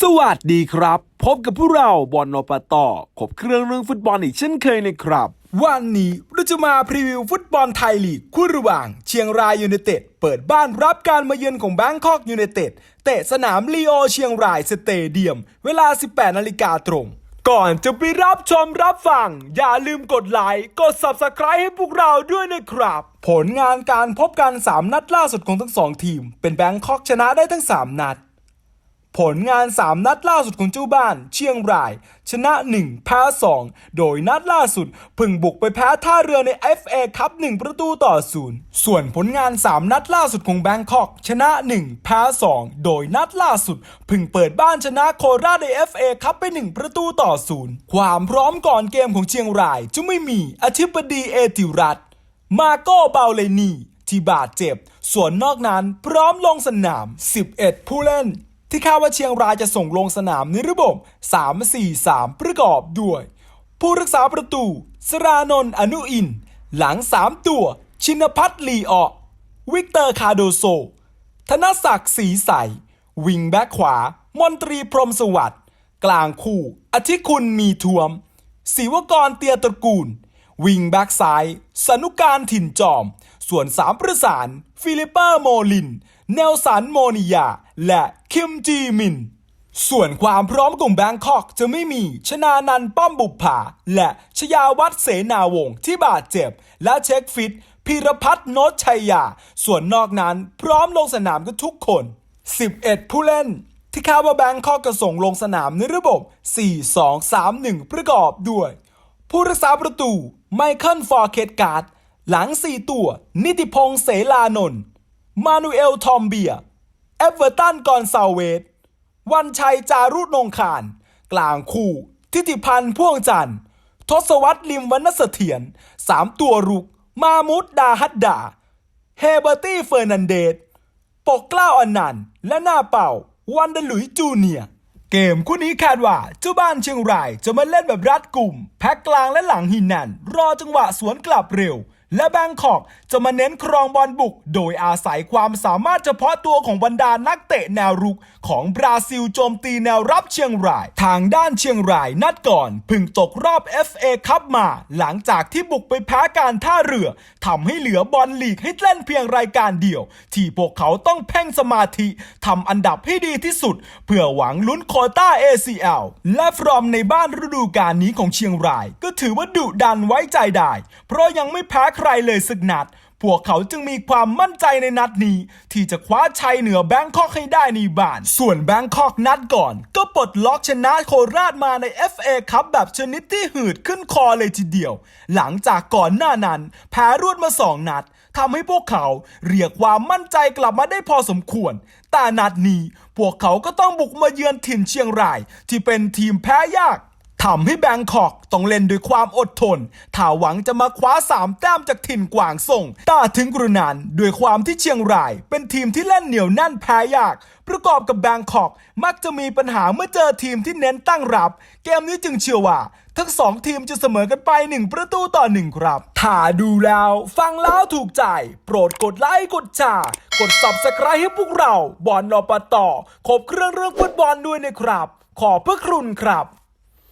สวัสดีครับ พบกับพวกเราบอลนปตขบเครื่องเรื่องฟุตบอลอีกเช่นเคยนะครับ วันนี้เราจะมาพรีวิวฟุตบอลไทยลีกคู่ระหว่าง เชียงรายยูไนเต็ดเปิดบ้านรับการมาเยือนของแบงคอกยูไนเต็ดเตะสนามลีโอเชียงรายสเตเดียม เวลา 18 นาฬิกาตรง ก่อนจะไปรับชมรับฟัง อย่าลืมกดไลค์กด Subscribe ให้พวกเราด้วยนะครับ ผลงานการพบกัน 3 นัดล่าสุดของทั้งสองทีม เป็นแบงคอกชนะได้ทั้ง 3 นัด ผลงาน 3 นัดล่าสุดของเจ้าบ้าน เชียงราย ชนะ 1 แพ้ 2 โดยนัดล่าสุดพึ่งบุกไปแพ้ท่าเรือใน FA คัพ1ประตูต่อ0ส่วนผลงาน 3 นัดล่าสุดของแบงคอก ชนะ 1 แพ้ 2 โดยนัดล่าสุดพึ่งเปิดบ้านชนะโคราชใน FA คัพไป 1 ประตูต่อ0ความพร้อมก่อนเกมของเชียงรายจะไม่มีอธิบดีเอติรัตมาโก้เบาเลนีที่บาดเจ็บ ส่วนนอกนั้นพร้อมลงสนาม 11 ผู้เล่น ที่คาดว่าเชียงรายจะส่งลงสนามในระบบ 3-4-3 ประกอบด้วย ผู้รักษาประตู สรานนท์อนุอิน หลัง 3 ตัว ชินพัฒน์ลีออวิกเตอร์คาโดโซ ธนศักดิ์ศรีใส วิงแบ็คขวา มนตรีพรมสวัสดิ์กลางคู่ อธิคุณมีทวม ศิวกรเตียตระกูล วิงแบ็กซ้าย สนุการถิ่นจอม ส่วนสามประสาน ฟิลิปเปอร์โมลิน เนลสันโมนิยา และคิมจีมิน ส่วนความพร้อมของแบงคอกจะไม่มีชนานันป้อมบุปผาและชยาวัฒเสนาวงศ์ที่บาดเจ็บ และเช็คฟิตพีรพัฒน์โนชชัยยา ส่วนนอกนั้นพร้อมลงสนามกันทุกคน 11 ผู้เล่นที่คาดว่าแบงคอกจะส่งลงสนามในระบบ 4-2-3-1 ประกอบด้วย ผู้รักษาประตูไมเคิลฟอร์เคตการ์ดหลัง 4 ตัว นิติพงษ์เสลานนท์ มานูเอล ทอมเบีย เอเวอร์ตัน กอนซาเวสวันชัย จารุนงคาร กลางคู่ ทิติพันธ์ พ่วงจันทร์ ทศวรรษลิมวรรณเสถียรสามตัวรุก มามุดดาฮัดดา เฮเบอร์ตี้ เฟอร์นันเดส ปกกล้าอนันต์ และหน้าเป่า วันเดลุยจูเนียร์เกมคู่นี้คาดว่าเจ้าบ้านเชียงรายจะมาเล่นแบบรัดกลุ่ม แพ็กกลางและหลังหินนันรอจังหวะสวนกลับเร็ว และแบงคอกจะมาเน้นครองบอลบุก โดยอาศัยความสามารถเฉพาะตัวของบรรดานักเตะแนวรุก ของบราซิลโจมตีแนวรับเชียงราย ทางด้านเชียงรายนัดก่อนพึ่งตกรอบ FA คัพมา หลังจากที่บุกไปแพ้การท่าเรือทำให้เหลือบอลลีกให้เล่นเพียงรายการเดียว ที่พวกเขาต้องเพ่งสมาธิทำอันดับให้ดีที่สุด เพื่อหวังลุ้นโคต้า ACL และฟรอมในบ้านฤดูกาลนี้ของเชียงราย ก็ถือว่าดุดันไว้ใจได้ เพราะยังไม่แพ้ใครเลยสักนัด พวกเขาจึงมีความมั่นใจในนัดนี้ ที่จะคว้าชัยเหนือแบงคอกให้ได้ในบ้าน ส่วนแบงคอกนัดก่อน ก็ปลดล็อกชนะโคราชมาใน FA คัพแบบชนิดที่หืดขึ้นคอเลยทีเดียว หลังจากก่อนหน้านั้นแพ้รวดมาสองนัดทำให้พวกเขาเรียกความมั่นใจกลับมาได้พอสมควร แต่นัดนี้พวกเขาก็ต้องบุกมาเยือนถิ่นเชียงราย ที่เป็นทีมแพ้ยาก ทำให้แบงคอกต้องเล่นด้วยความอดทน ถ้าหวังจะมาคว้าสามแต้มจากถิ่นกวางส่งแตาถึงกระนั้นด้วยความที่เชียงราย เป็นทีมที่เล่นเหนียวแน่นแพ้ยาก ประกอบกับแบงคอกมักจะมีปัญหาเมื่อเจอทีมที่เน้นตั้งรับ เกมนี้จึงเชื่อว่า ทั้งสองทีมจะเสมอกันไป 1 ประตูต่อ 1 ครับ ถ้าดูแล้ว ฟังแล้วถูกใจ โปรดกดไลค์กดแชร์กด subscribe ให้พวกเราบอลนอปต่อครบเครื่องเรื่องฟุตบอลด้วยนะครับ ขอบพระคุณครับ